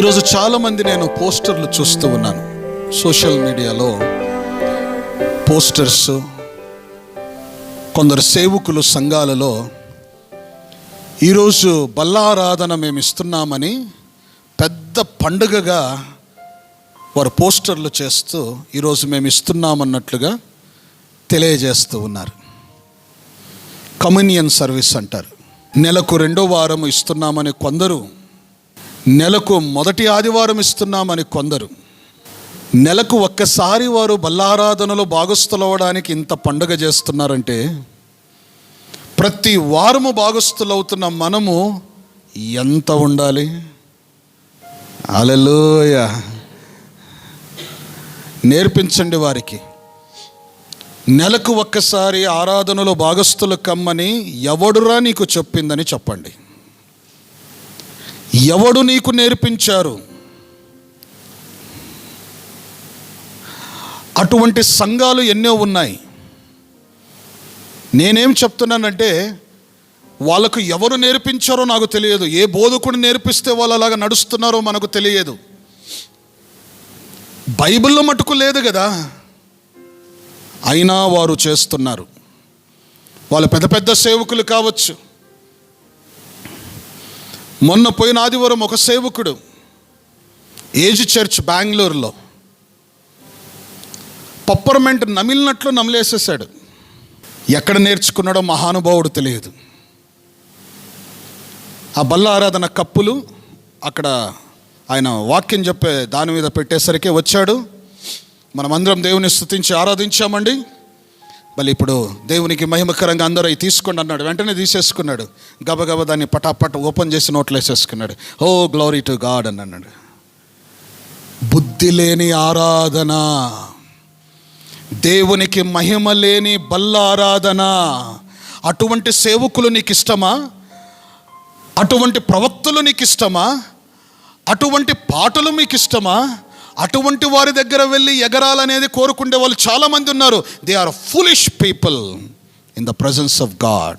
ఈరోజు చాలామంది నేను పోస్టర్లు చూస్తూ ఉన్నాను. సోషల్ మీడియాలో పోస్టర్స్ కొందరు సేవకులు సంఘాలలో ఈరోజు బల్లారాధన మేము ఇస్తున్నామని పెద్ద పండుగగా వారు పోస్టర్లు చేస్తూ ఈరోజు మేము ఇస్తున్నామన్నట్లుగా తెలియజేస్తూ ఉన్నారు. కమ్యూనియన్ సర్వీస్ అంటారు. నెలకు రెండో వారం ఇస్తున్నామని కొందరు నెలకు మొదటి ఆదివారం ఇస్తున్నామని కొందరు. నెలకు ఒక్కసారి వారు బల్లారాధనలో భాగస్థులవడానికి ఇంత పండుగ చేస్తున్నారంటే ప్రతి వారము భాగస్థులవుతున్న మనము ఎంత ఉండాలి? అలలోయ. నేర్పించండి వారికి. నెలకు ఒక్కసారి ఆరాధనలో భాగస్థులు కమ్మని ఎవడురా నీకు చెప్పిందని చెప్పండి. ఎవడు నీకు నేర్పించారు? అటువంటి సంఘాలు ఎన్నో ఉన్నాయి. నేనేం చెప్తున్నానంటే వాళ్ళకు ఎవరు నేర్పించారో నాకు తెలియదు. ఏ బోధకుడు నేర్పిస్తే వాళ్ళు అలాగా నడుస్తున్నారో మనకు తెలియదు. బైబిల్లో మటుకు లేదు కదా. అయినా వారు చేస్తున్నారు. వాళ్ళు పెద్ద పెద్ద సేవకులు కావచ్చు. మొన్న పోయిన ఆదివారం ఒక సేవకుడు ఏజ్ చర్చ్ బెంగళూరులో పప్పర్మెంట్ నమిలినట్లు నమిలేసేసాడు ఎక్కడ నేర్చుకున్నాడో మహానుభావుడు తెలియదు. ఆ బల్ల ఆరాధన కప్పులు అక్కడ ఆయన వాక్యం చెప్పే దాని మీద పెట్టేసరికి వచ్చాడు. మనమందరం దేవుని స్థుతించి ఆరాధించామండి. మళ్ళీ ఇప్పుడు దేవునికి మహిమకరంగా అందరూ అవి తీసుకోండి అన్నాడు. వెంటనే తీసేసుకున్నాడు. గబగబ దాన్ని పటాపట ఓపెన్ చేసి నోట్లో వేసేసుకున్నాడు. ఓ గ్లోరీ టు గాడ్ అని అన్నాడు. బుద్ధి లేని ఆరాధన దేవునికి మహిమ లేని బల్ల ఆరాధన అటువంటి సేవకులు నీకు ఇష్టమా? అటువంటి ప్రవక్తలు నీకు ఇష్టమా? అటువంటి పాటలు మీకు ఇష్టమా? అటువంటి వారి దగ్గర వెళ్ళి ఎగరాలనేది కోరుకునే వాళ్ళు చాలామంది ఉన్నారు. They are foolish people in the presence of God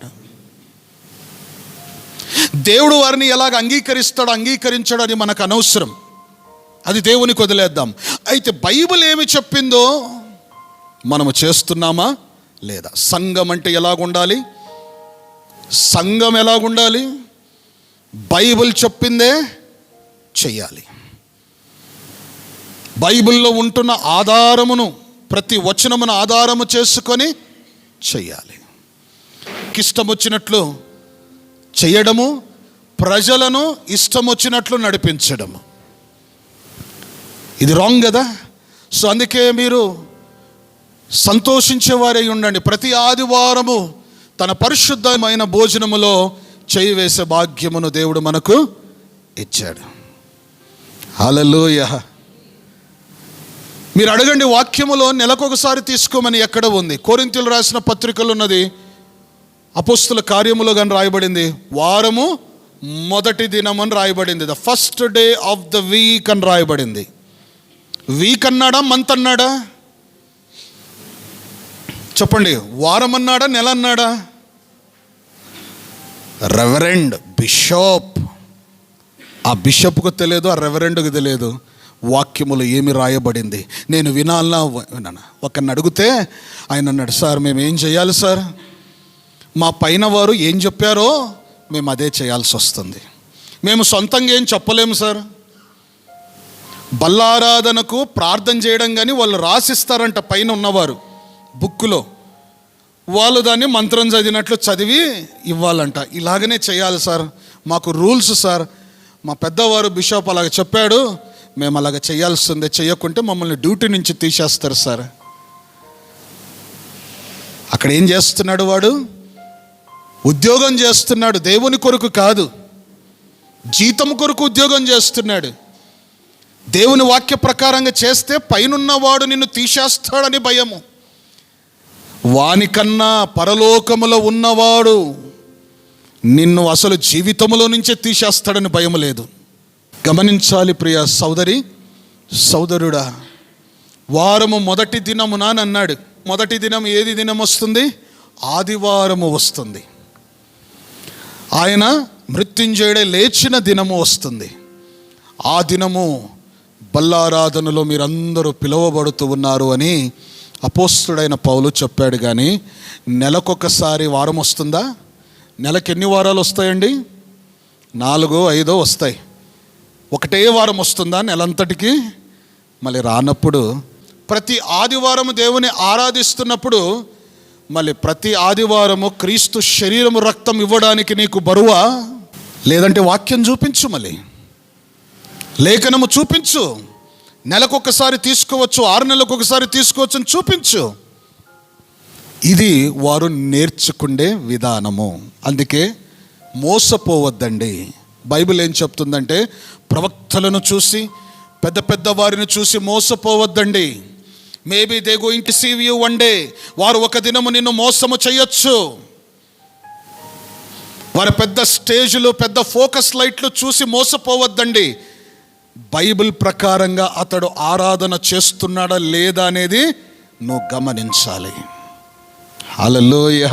దేవుడు వారిని ఎలాగ అంగీకరిస్తాడో అంగీకరించాడో అని మనకు అనవసరం. అది దేవునికి వదిలేద్దాం. అయితే బైబిల్ ఏమి చెప్పిందో మనము చేస్తున్నామా? లేదా సంఘం అంటే ఎలాగుండాలి? సంఘం ఎలాగుండాలి? బైబిల్ చెప్పిందే చెయ్యాలి. బైబిల్లో ఉంటున్న ఆధారమును ప్రతి వచనమును ఆధారము చేసుకొని చెయ్యాలి. ఇష్టం వచ్చినట్లు చేయడము ప్రజలను ఇష్టం వచ్చినట్లు నడిపించడము. ఇది రాంగ్ కదా? సో అందుకే మీరు సంతోషించేవారై ఉండండి. ప్రతి ఆదివారము తన పరిశుద్ధమైన భోజనములో చేయి వేసే భాగ్యమును దేవుడు మనకు ఇచ్చాడు. హలలోయ మీరు అడగండి వాక్యములో నెలకొకసారి తీసుకోమని ఎక్కడ ఉంది? కోరింతలు రాసిన పత్రికలు ఉన్నది అపోస్తుల కార్యములో కానీ రాయబడింది వారము మొదటి దినం అని రాయబడింది the first day of the week అని రాయబడింది. వీక్ అన్నాడా మంత్ అన్నాడా? చెప్పండి వారం అన్నాడా నెల అన్నాడా? రెవరెండ్ బిషప్ ఆ బిషప్కు తెలియదు ఆ రెవరెండ్కు తెలియదు. వాక్యములు ఏమి రాయబడింది? నేను వినాలనా విన్నాను ఒకరిని అడిగితే ఆయన అన్నాడు సార్ మేము ఏం చేయాలి సార్? మా పైన వారు ఏం చెప్పారో మేము అదే చేయాల్సి వస్తుంది. మేము సొంతంగా ఏం చెప్పలేము సార్. బల్లారాధనకు ప్రార్థన చేయడం కానీ వాళ్ళు రాసిస్తారంట పైన ఉన్నవారు బుక్కులో. వాళ్ళు దాన్ని మంత్రం చదివినట్లు చదివి ఇవ్వాలంట. ఇలాగనే చేయాలి సార్. మాకు రూల్స్ సార్. మా పెద్దవారు బిషప్ అలాగ చెప్పాడు మేము అలాగ చేయాల్సిందే చేయకుంటే మమ్మల్ని డ్యూటీ నుంచి తీసేస్తారు సార్. అక్కడ ఏం చేస్తున్నాడు వాడు? ఉద్యోగం చేస్తున్నాడు దేవుని కొరకు కాదు. జీతం కొరకు ఉద్యోగం చేస్తున్నాడు. దేవుని వాక్య ప్రకారంగా చేస్తే పైనున్నవాడు నిన్ను తీసేస్తాడని భయము. వానికన్నా పరలోకములో ఉన్నవాడు నిన్ను అసలు జీవితములో నుంచే తీసేస్తాడని భయం లేదు. గమనించాలి ప్రియ సోదరి సోదరుడా వారము మొదటి దినము నానన్నాడు అన్నాడు. మొదటి దినం ఏది దినం వస్తుంది? ఆదివారము వస్తుంది. ఆయన మృత్యుంజయుడే లేచిన దినము వస్తుంది. ఆ దినము బల్లారాధనలో మీరందరూ పిలువబడుతూ ఉన్నారు అని అపోస్తుడైన పౌలు చెప్పాడు. కానీ నెలకొకసారి వారం వస్తుందా? నెలకి ఎన్ని వారాలు వస్తాయండి? నాలుగో ఐదో వస్తాయి. ఒకటే వారం వస్తుందా నెలంతటికి? మళ్ళీ రానప్పుడు ప్రతి ఆదివారం దేవుని ఆరాధిస్తున్నప్పుడు మళ్ళీ ప్రతి ఆదివారము క్రీస్తు శరీరము రక్తం ఇవ్వడానికి నీకు బరువా? లేదంటే వాక్యం చూపించు మళ్ళీ. లేఖనము చూపించు. నెలకొకసారి తీసుకోవచ్చు ఆరు నెలలకు ఒకసారి తీసుకోవచ్చు అని చూపించు. ఇది వారు నేర్చుకునే విధానము. అందుకే మోసపోవద్దండి. బైబిల్ ఏం చెప్తుందంటే ప్రవక్తలను చూసి పెద్ద పెద్ద వారిని చూసి మోసపోవద్దండి. Maybe they going to sieve you one day వారు ఒక దినము నిన్ను మోసము చేయొచ్చు. వారి పెద్ద స్టేజ్లు పెద్ద ఫోకస్ లైట్లు చూసి మోసపోవద్దండి. బైబిల్ ప్రకారంగా అతడు ఆరాధన చేస్తున్నాడా లేదా అనేది నువ్వు గమనించాలి. అలలోయ